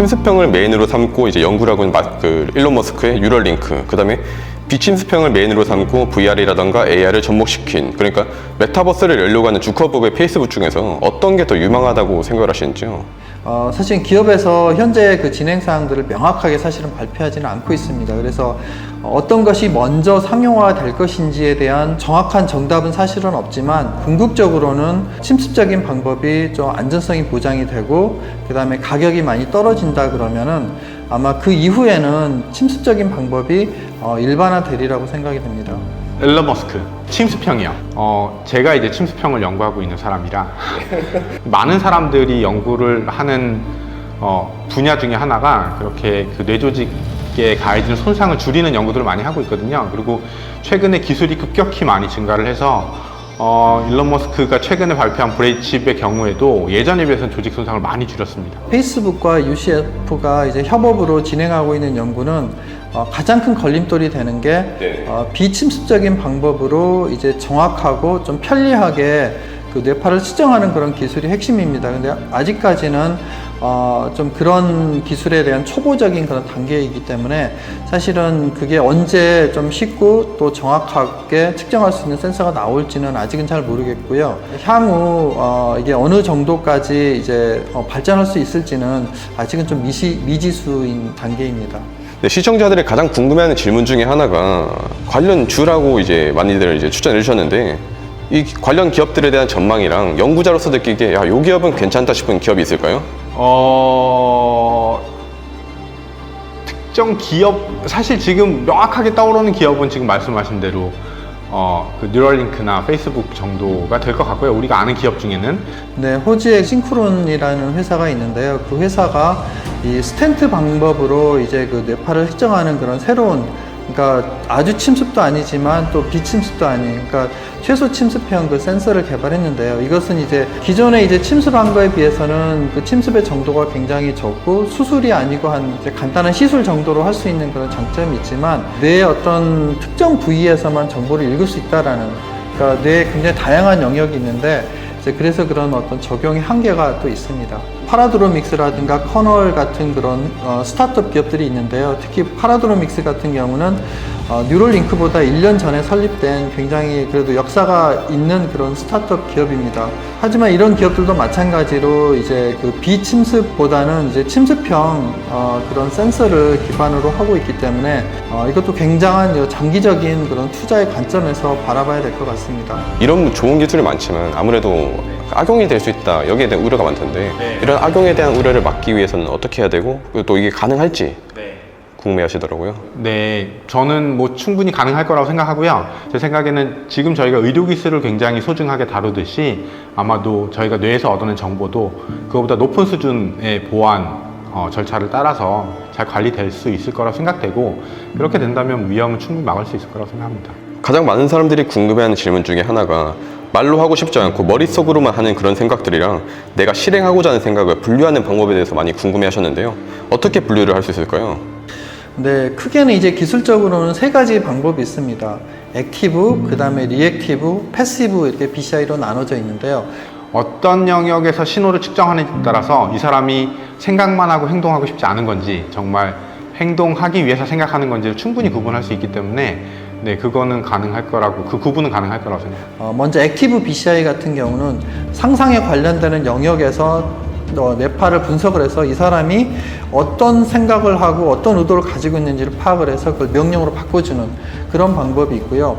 침습형을 메인으로 삼고 이제 연구를 하고 있는 마- 그 일론 머스크의 뉴럴링크, 그다음에 비침습형을 메인으로 삼고 VR이라던가 AR을 접목시킨 그러니까 메타버스를 열려고 하는 주커버그의 페이스북 중에서 어떤 게 더 유망하다고 생각을 하시는지요? 어, 사실 기업에서 현재 그 진행 사항들을 명확하게 사실은 발표하지는 않고 있습니다. 그래서 어떤 것이 먼저 상용화 될 것인지에 대한 정확한 정답은 사실은 없지만 궁극적으로는 침습적인 방법이 좀 안전성이 보장이 되고 그 다음에 가격이 많이 떨어진다 그러면은 아마 그 이후에는 침습적인 방법이 어, 일반화되리라고 생각이 됩니다. 일론 머스크 침수평이요. 어, 제가 이제 침수평을 연구하고 있는 사람이라 많은 사람들이 연구를 하는 어, 분야 중에 하나가 그렇게 그 뇌조직에 가해지는 손상을 줄이는 연구들을 많이 하고 있거든요. 그리고 최근에 기술이 급격히 많이 증가를 해서 어, 일론 머스크가 최근에 발표한 브레이칩의 경우에도 예전에 비해서는 조직 손상을 많이 줄였습니다. 페이스북과 UCF가 이제 협업으로 진행하고 있는 연구는 어, 가장 큰 걸림돌이 되는 게 네. 어, 비침습적인 방법으로 이제 정확하고 좀 편리하게 그 뇌파를 수정하는 그런 기술이 핵심입니다. 근데 아직까지는 어, 좀 그런 기술에 대한 초보적인 그런 단계이기 때문에 사실은 그게 언제 좀 쉽고 또 정확하게 측정할 수 있는 센서가 나올지는 아직은 잘 모르겠고요. 향후 어, 이게 어느 정도까지 이제 어, 발전할 수 있을지는 아직은 좀 미시, 미지수인 단계입니다. 네, 시청자들이 가장 궁금해하는 질문 중에 하나가 관련 주라고 이제 많이들 이제 추천해 주셨는데 이 관련 기업들에 대한 전망이랑 연구자로서 느끼기에 야, 요 기업은 괜찮다 싶은 기업이 있을까요? 어, 특정 기업, 사실 지금 명확하게 떠오르는 기업은 지금 말씀하신 대로 어, 그 뉴럴링크나 페이스북 정도가 될 것 같고요. 우리가 아는 기업 중에는 네, 호주의 싱크론이라는 회사가 있는데요. 그 회사가 이 스텐트 방법으로 이제 그 뇌파를 측정하는 그런 새로운 그러니까 아주 침습도 아니지만 또 비침습도 아닌 그러니까 최소 침습형 그 센서를 개발했는데요. 이것은 이제 기존의 이제 침습한 거에 비해서는 그 침습의 정도가 굉장히 적고 수술이 아니고 한 이제 간단한 시술 정도로 할 수 있는 그런 장점이 있지만 뇌의 어떤 특정 부위에서만 정보를 읽을 수 있다라는 그러니까 뇌에 굉장히 다양한 영역이 있는데 그래서 그런 어떤 적용의 한계가 또 있습니다. 파라드로믹스라든가 커널 같은 그런 어, 스타트업 기업들이 있는데요. 특히 파라드로믹스 같은 경우는 어, 뉴럴링크보다 1년 전에 설립된 굉장히 그래도 역사가 있는 그런 스타트업 기업입니다. 하지만 이런 기업들도 마찬가지로 이제 그 비침습보다는 이제 침습형 어, 그런 센서를 기반으로 하고 있기 때문에 어, 이것도 굉장한 장기적인 그런 투자의 관점에서 바라봐야 될 것 같습니다. 이런 좋은 기술이 많지만 아무래도 악용이 될 수 있다 여기에 대한 우려가 많던데 이런 악용에 대한 우려를 막기 위해서는 어떻게 해야 되고 또 이게 가능할지 궁금해하시더라고요. 네, 저는 뭐 충분히 가능할 거라고 생각하고요. 제 생각에는 지금 저희가 의료 기술을 굉장히 소중하게 다루듯이 아마도 저희가 뇌에서 얻어낸 정보도 그거보다 높은 수준의 보안 어, 절차를 따라서 잘 관리될 수 있을 거라고 생각되고 그렇게 된다면 위험은 충분히 막을 수 있을 거라고 생각합니다. 가장 많은 사람들이 궁금해하는 질문 중에 하나가 말로 하고 싶지 않고 머릿속으로만 하는 그런 생각들이랑 내가 실행하고자 하는 생각을 분류하는 방법에 대해서 많이 궁금해 하셨는데요. 어떻게 분류를 할 수 있을까요? 네, 크게는 이제 기술적으로는 세 가지 방법이 있습니다. 액티브, 그 다음에 리액티브, 패시브 이렇게 BCI로 나눠져 있는데요. 어떤 영역에서 신호를 측정하느냐에 따라서 이 사람이 생각만 하고 행동하고 싶지 않은 건지 정말 행동하기 위해서 생각하는 건지를 충분히 구분할 수 있기 때문에 네 그거는 가능할 거라고 그 구분은 가능할 거라고 생각합니다. 어, 먼저 액티브 BCI 같은 경우는 상상에 관련되는 영역에서 어, 뇌파를 분석을 해서 이 사람이 어떤 생각을 하고 어떤 의도를 가지고 있는지를 파악을 해서 그걸 명령으로 바꿔주는 그런 방법이 있고요.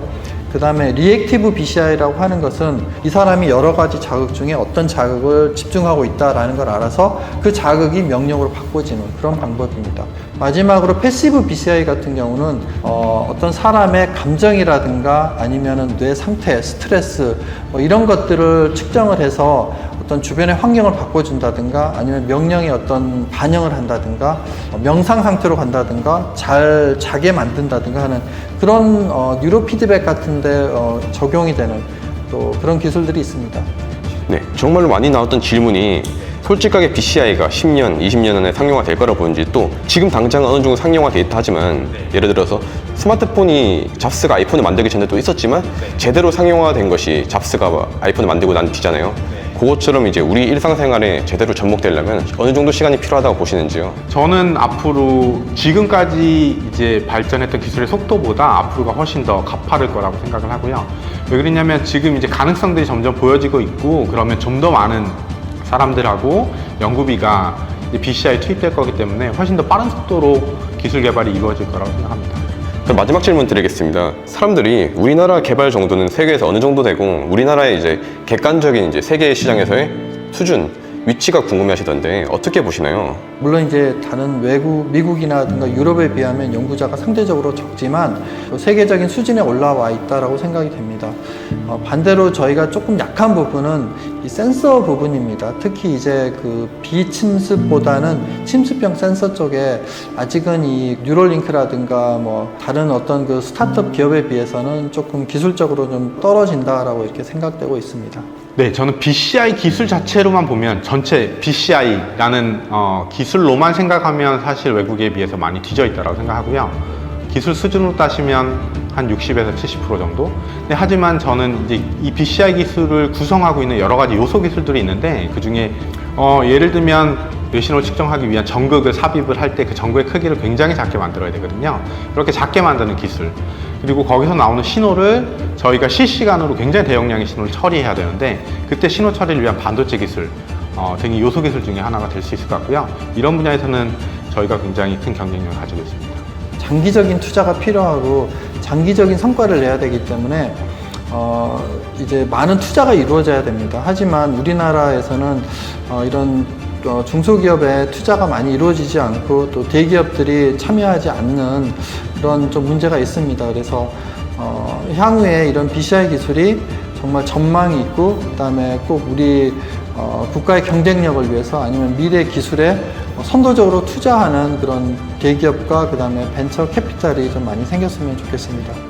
그 다음에 리액티브 BCI라고 하는 것은 이 사람이 여러 가지 자극 중에 어떤 자극을 집중하고 있다라는 걸 알아서 그 자극이 명령으로 바꿔지는 그런 방법입니다. 마지막으로 패시브 BCI 같은 경우는 어, 어떤 사람의 감정이라든가 아니면은 뇌 상태, 스트레스 뭐 이런 것들을 측정을 해서 어떤 주변의 환경을 바꿔준다든가 아니면 명령에 어떤 반영을 한다든가 어, 명상 상태로 간다든가 잘 자게 만든다든가 하는 그런 어, 뉴로 피드백 같은데 어, 적용이 되는 또 그런 기술들이 있습니다. 네, 정말로 많이 나왔던 질문이 솔직하게 BCI가 10년, 20년 안에 상용화 될 거라고 보는지 또 지금 당장 어느 정도 상용화 돼 있다 하지만 예를 들어서 스마트폰이 잡스가 아이폰을 만들기 전에 또 있었지만 제대로 상용화된 것이 잡스가 아이폰을 만들고 난 뒤잖아요. 그것처럼 이제 우리 일상생활에 제대로 접목되려면 어느 정도 시간이 필요하다고 보시는지요? 저는 앞으로 지금까지 이제 발전했던 기술의 속도보다 앞으로가 훨씬 더 가파를 거라고 생각을 하고요. 왜 그러냐면 지금 이제 가능성들이 점점 보여지고 있고 그러면 좀 더 많은 사람들하고 연구비가 이제 BCI에 투입될 거기 때문에 훨씬 더 빠른 속도로 기술 개발이 이루어질 거라고 생각합니다. 마지막 질문 드리겠습니다. 사람들이 우리나라 개발 정도는 세계에서 어느 정도 되고 우리나라의 이제 객관적인 이제 세계 시장에서의 수준, 위치가 궁금해 하시던데 어떻게 보시나요? 물론 이제 다른 외국, 미국이나든가 유럽에 비하면 연구자가 상대적으로 적지만 또 세계적인 수준에 올라와 있다라고 생각이 됩니다. 어, 반대로 저희가 조금 약한 부분은 이 센서 부분입니다. 특히 이제 그 비침습보다는 침습형 센서 쪽에 아직은 이 뉴럴링크라든가 뭐 다른 어떤 그 스타트업 기업에 비해서는 조금 기술적으로 좀 떨어진다라고 이렇게 생각되고 있습니다. 네, 저는 BCI 기술 자체로만 보면 전체 BCI라는 어, 기술로만 생각하면 사실 외국에 비해서 많이 뒤져 있다고 생각하고요. 기술 수준으로 따시면 한 60에서 70% 정도. 네, 하지만 저는 이제 이 BCI 기술을 구성하고 있는 여러 가지 요소 기술들이 있는데 그 중에 어, 예를 들면 뇌신호를 측정하기 위한 전극을 삽입을 할 때 그 전극의 크기를 굉장히 작게 만들어야 되거든요. 그렇게 작게 만드는 기술. 그리고 거기서 나오는 신호를 저희가 실시간으로 굉장히 대용량의 신호를 처리해야 되는데 그때 신호 처리를 위한 반도체 기술 어, 등이 요소 기술 중에 하나가 될 수 있을 것 같고요. 이런 분야에서는 저희가 굉장히 큰 경쟁력을 가지고 있습니다. 장기적인 투자가 필요하고 장기적인 성과를 내야 되기 때문에 어, 이제 많은 투자가 이루어져야 됩니다. 하지만 우리나라에서는 어, 이런 어, 중소기업에 투자가 많이 이루어지지 않고 또 대기업들이 참여하지 않는 그런 좀 문제가 있습니다. 그래서 어, 향후에 이런 BCI 기술이 정말 전망이 있고 그다음에 꼭 우리 어, 국가의 경쟁력을 위해서 아니면 미래 기술에 어, 선도적으로 투자하는 그런 대기업과 그다음에 벤처 캐피탈이 좀 많이 생겼으면 좋겠습니다.